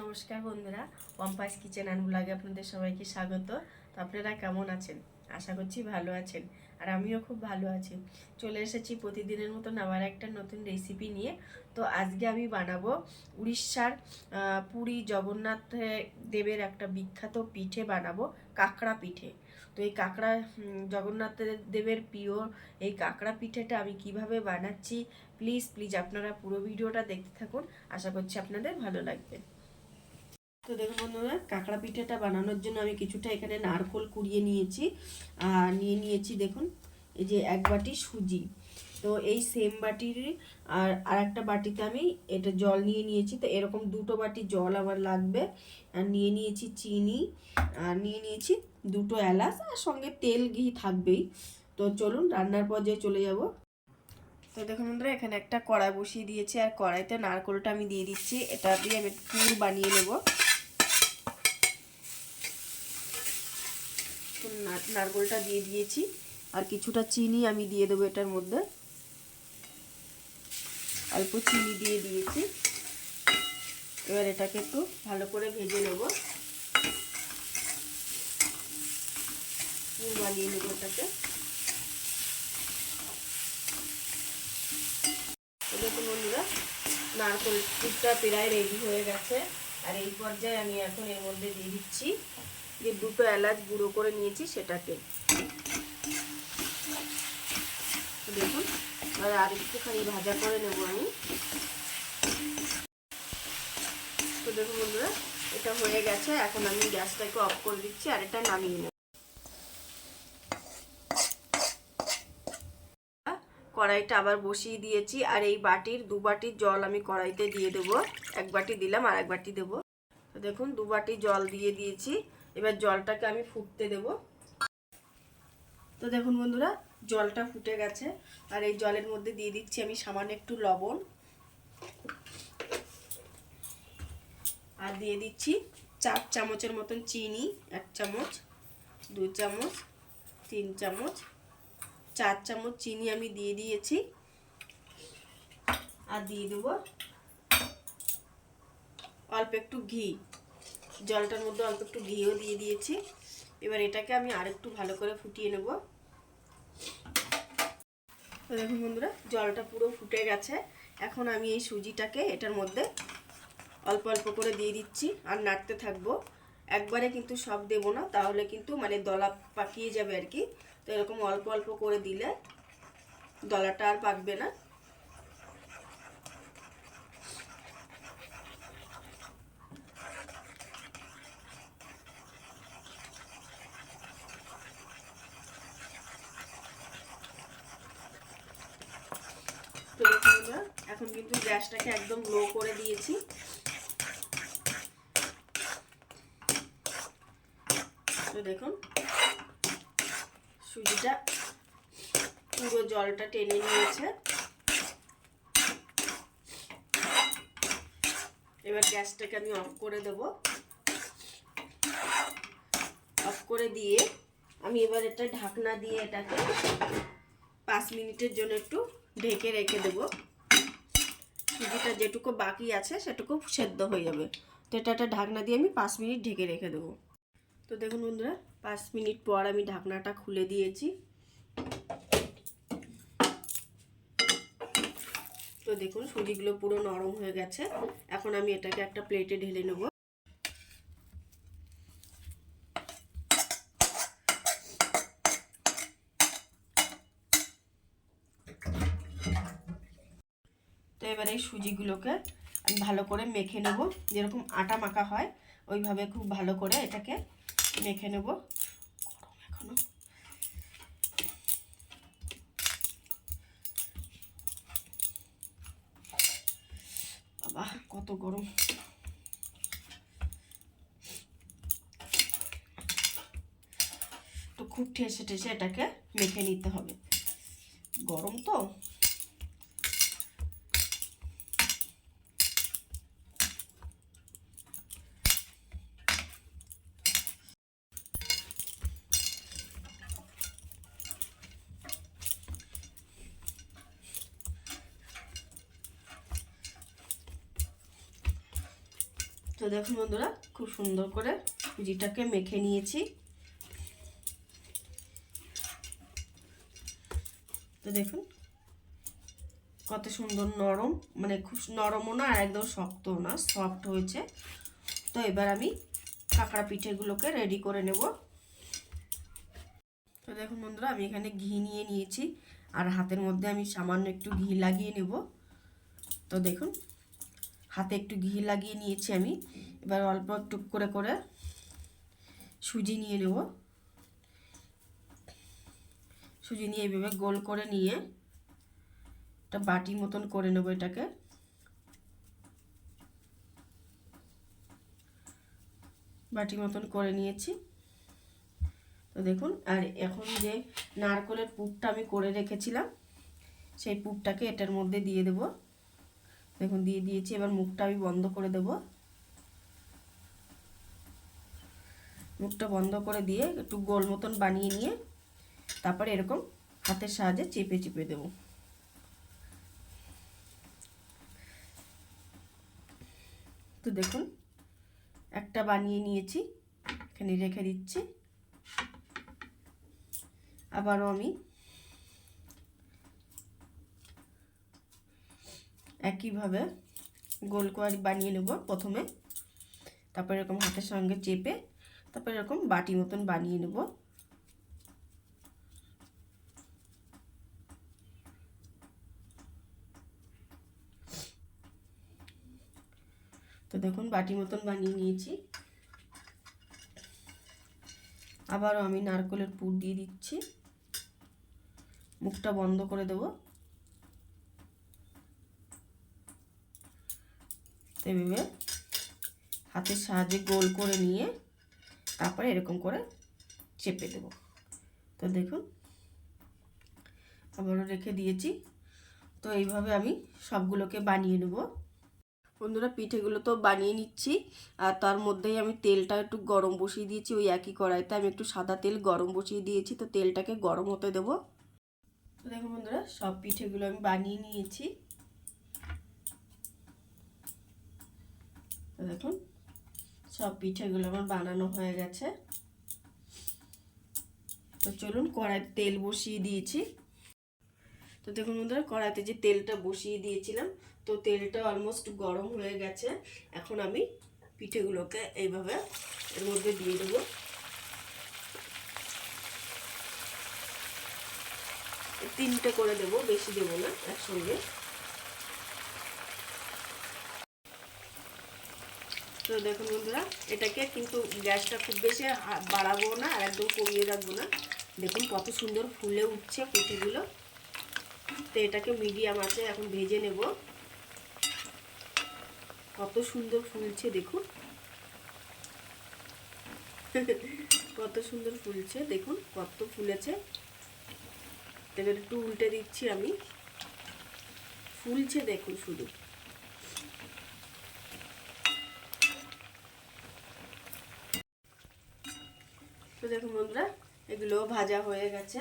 নমস্কার বন্ধুরা পম্পাস kitchen and ব্লগে আপনাদের সবাইকে স্বাগত। তো আপনারা কেমন আছেন? আশা করছি ভালো আছেন, আর আমিও খুব ভালো আছি। চলে এসেছি প্রতিদিনের মতন আবার একটা নতুন রেসিপি নিয়ে। তো আজকে আমি বানাবো উড়িষ্যার পুরী জগন্নাথ দেবের একটা বিখ্যাত পিঠে বানাবো, কাঁকড়া পিঠে। তো এই কাঁকড়া জগন্নাথ দেবের প্রিয় এই কাঁকড়া পিঠেটা আমি কীভাবে বানাচ্ছি প্লিজ প্লিজ আপনারা পুরো ভিডিওটা দেখতে থাকুন। আশা করছি আপনাদের ভালো লাগবে। তো দেখুন বন্ধুরা, কাঁকড়া পিঠেটা বানানোর জন্য আমি কিছুটা এখানে নারকোল কুড়িয়ে নিয়েছি। আর নিয়ে নিয়েছি দেখুন, এই যে এক বাটি সুজি। তো এই সেম বাটির, আর আর একটা বাটিতে আমি এটা জল নিয়ে নিয়েছি। তো এরকম দুটো বাটি জল আমার লাগবে। আর নিয়ে নিয়েছি চিনি, আর নিয়ে নিয়েছি দুটো এলাচ আর সঙ্গে তেল ঘি থাকবেই। তো চলুন রান্নার পর্যায়ে চলে যাব। তো দেখুন বন্ধুরা, এখানে একটা কড়াই বসিয়ে দিয়েছি আর কড়াইতে নারকোলটা আমি দিয়ে দিচ্ছি। এটা দিয়ে আমি পুর বানিয়ে নেব। নারকোলটা দিয়ে দিয়েছি। আর কিছুটা চিনি আমি দিয়ে দেবো এটার মধ্যে। অল্প চিনি দিয়ে দিয়েছি। এবার এটাকে একটু ভালো করে ভেজে নেব। পুর বানিয়ে নেব এটাকে তো দেখুন বন্ধুরা, নারকোল পুরটা প্রায় রেডি হয়ে গেছে। আর এই পর্যায়ে আমি এখন এর মধ্যে দিয়ে দিচ্ছি যে দুটো এলাচ গুঁড়ো করে নিয়েছি সেটাকে। দেখুন, এবার আর একটুখানি ভাজা করে নেব আমি। তো দেখুন বন্ধুরা, এটা হয়ে গেছে। এখন আমি গ্যাসটাকে অফ করে দিচ্ছি আর এটা নামিয়ে নেব। কড়াইটা আবার বসিয়ে দিয়েছি, আর এই বাটির দু বাটির জল আমি কড়াইতে দিয়ে দেবো। এক বাটি দিলাম, আর এক বাটি দেবো। তো দেখুন, দু বাটি জল দিয়ে দিয়েছি। এবার জলটাকে আমি ফুটতে দেব। তো দেখুন বন্ধুরা, জলটা ফুটে গেছে। আর এই জলের মধ্যে দিয়ে দিচ্ছি আমি সামান্য একটু লবণ। আর দিয়ে দিচ্ছি চার চামচের মতন চিনি, এক চামচ দু চামচ, তিন চামচ চার চামচ চিনি আমি দিয়ে দিয়েছি। আর দিয়ে দেবো অল্প একটু ঘি। জলটার মধ্যে অল্প একটু ঘিও দিয়ে দিয়েছি। এবার এটাকে আমি আরেকটু ভালো করে ফুটিয়ে নেব। দেখুন বন্ধুরা, জলটা পুরো ফুটে গেছে। এখন আমি এই সুজিটাকে এটার মধ্যে অল্প অল্প করে দিয়ে দিচ্ছি আর নাড়তে থাকব। একবারে কিন্তু সব দেবো না, তাহলে কিন্তু মানে দলা পাকিয়ে যাবে আর কি। তো এরকম অল্প অল্প করে দিলে দলাটা আর পাকবে না। এখন কিন্তু গ্যাসটাকে একদম লো করে দিয়েছি। তো দেখুন সুজিটা পুরো জলটা টেনে নিয়েছে। এবার গ্যাসটাকে আমি অফ করে দেব। অফ করে দিয়ে আমি এবার এটা ঢাকনা দিয়ে এটাকে পাঁচ মিনিটের জন্য একটু ঢেকে রেখে দেবো। সুজিটা যেটুকু বাকি আছে, সেটুকু সেদ্ধ হয়ে যাবে। তো এটা একটা ঢাকনা দিয়ে আমি পাঁচ মিনিট ঢেকে রেখে দেবো। তো দেখুন বন্ধুরা, পাঁচ মিনিট পর আমি ঢাকনাটা খুলে দিয়েছি। তো দেখুন, সুজিগুলো পুরো নরম হয়ে গেছে। এখন আমি এটাকে একটা প্লেটে ঢেলে নেব। তো এবার এই সুজিগুলোকে আমি ভালো করে মেখে নেব। যেরকম আটা মাখা হয়, ওইভাবে খুব ভালো করে এটাকে মেখে নেব। গরম এখনও বাবা, কত গরম। তো খুব ঠেসে ঠেসে এটাকে মেখে নিতে হবে। গরম তো। দেখুন বন্ধুরা, খুব সুন্দর করে সুজিটাকে মেখে নিয়েছি। তো দেখুন, কত সুন্দর নরম মানে খুব নরমও না আর একদম শক্তও না সফট হয়েছে। তো এবার আমি কাঁকড়া পিঠেগুলোকে রেডি করে নেব। তো দেখুন বন্ধুরা, আমি এখানে ঘি নিয়ে নিয়েছি, আর হাতের মধ্যে আমি সামান্য একটু ঘি লাগিয়ে নেব। তো দেখুন হাতে একটু ঘি লাগিয়ে নিয়েছি আমি। এবার অল্প একটু করে করে সুজি নিয়ে নেব। সুজি নিয়ে এইভাবে গোল করে নিয়ে একটা বাটি মতন করে নেব এটাকে। বাটি মতন করে নিয়েছি। তো দেখুন, আর এখন যে নারকলের পুরটা আমি করে রেখেছিলাম, সেই পুরটাকে এটার মধ্যে দিয়ে দেব। দেখুন, দিয়ে দিয়েছি, এবার মুখটা আমি বন্ধ করে দেব। মুখটা বন্ধ করে দিয়ে একটু গোল মতন বানিয়ে নিয়ে তারপরে এরকম হাতের সাহায্যে চেপে চেপে দেব। তো দেখুন, একটা বানিয়ে নিয়েছি, এখানে রেখে দিচ্ছি। আবারও আমি একইভাবে গোল করে বানিয়ে নেব প্রথমে। তারপর এরকম হাতের সঙ্গে চেপে তারপর এরকম বাটি মতন বানিয়ে নেব। তো দেখুন, বাটি মতন বানিয়ে নিয়েছি। আবারও আমি নারকলের পুর দিয়ে দিচ্ছি। মুখটা বন্ধ করে দেব। এভাবে হাতের সাহায্যে গোল করে নিয়ে তারপরে এরকম করে চেপে দেব। তো দেখুন, আবারও রেখে দিয়েছি। তো এইভাবে আমি সবগুলোকে বানিয়ে নেব। বন্ধুরা, পিঠেগুলো তো বানিয়ে নিচ্ছি, আর তার মধ্যেই আমি তেলটা একটু গরম বসিয়ে দিয়েছি ওই একই কড়াইতে। আমি একটু সাদা তেল গরম বসিয়ে দিয়েছি, তো তেলটাকে গরম হতে দেবো। তো দেখুন বন্ধুরা, সব পিঠেগুলো আমি বানিয়ে নিয়েছি। দেখুন। সব পিঠেগুলো আমার বানানো হয়ে গেছে। তো চলুন কড়াই তেল বসিয়ে দিয়েছি। তো দেখুন বন্ধুরা, কড়াইতে যে তেলটা বসিয়ে দিয়েছিলাম, তো তেলটা অলমোস্ট গরম হয়ে গেছে। এখন আমি পিঠেগুলোকে এইভাবে এর মধ্যে দিয়ে দেবো। তিনটে করে দেব, বেশি দেবো না, একসঙ্গে। তো দেখুন বন্ধুরা, এটাকে কিন্তু গ্যাসটা খুব বেশি বাড়াবো না আর একদম কমিয়ে রাখব না। দেখুন কত সুন্দর ফুলে উঠছে পিঠেগুলো। তো এটাকে মিডিয়াম আছে এখন ভেজে নেব। কত সুন্দর ফুলছে, দেখুন। কত সুন্দর ফুলছে, দেখুন কত ফুলেছে। এবার একটু উল্টে দিচ্ছি আমি। ফুলছে দেখুন শুধু। তো দেখুন বন্ধুরা এগুলো ভাজা হয়ে গেছে।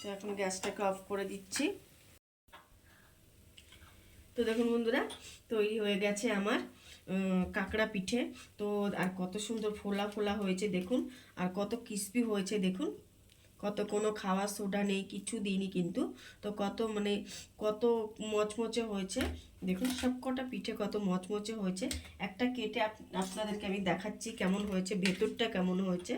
তো এখন গ্যাসটাকে অফ করে দিচ্ছি। তো দেখুন বন্ধুরা, তৈরি হয়ে গেছে আমার কাঁকড়া পিঠে। তো আর কত সুন্দর ফোলা ফোলা হয়েছে দেখুন, আর কত ক্রিস্পি হয়েছে দেখুন। কত কোনো খাওয়া সোডা নেই, কিছু দিইনি কিন্তু। তো কত মানে কত মচমচে হয়েছে। দেখুন, সব কটা পিঠে কত মচমচে হয়েছে। একটা কেটে আপনাদেরকে আমি দেখাচ্ছি কেমন হয়েছে, ভেতরটা কেমন হয়েছে।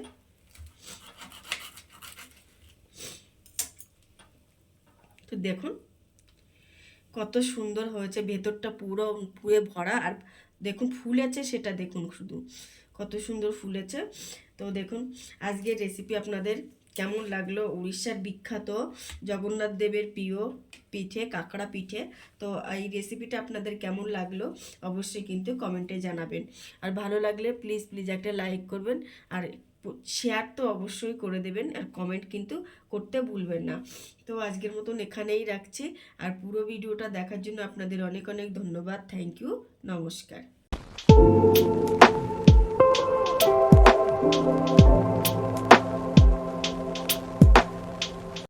তো দেখুন, কত সুন্দর হয়েছে, ভেতরটা পুরো, পুরে ভরা। আর দেখুন, ফুলেছে সেটা দেখুন শুধু। কত সুন্দর ফুলেছে। তো দেখুন, আজকের রেসিপি আপনাদের কেমন লাগল উড়িষ্যার বিখ্যাত জগন্নাথ দেবের প্রিয় পিঠে, কাঁকড়া পিঠে? তো এই রেসিপিটা আপনাদের কেমন লাগল অবশ্যই কিন্তু কমেন্টে জানাবেন। আর ভালো লাগলে প্লিজ প্লিজ একটা লাইক করবেন আর শেয়ার তো অবশ্যই করে দেবেন আর কমেন্ট কিন্তু করতে ভুলবেন না। তো আজকের মতন এখানেই রাখছি। আর পুরো ভিডিওটা দেখার জন্য আপনাদের অনেক অনেক ধন্যবাদ। থ্যাংক ইউ নমস্কার।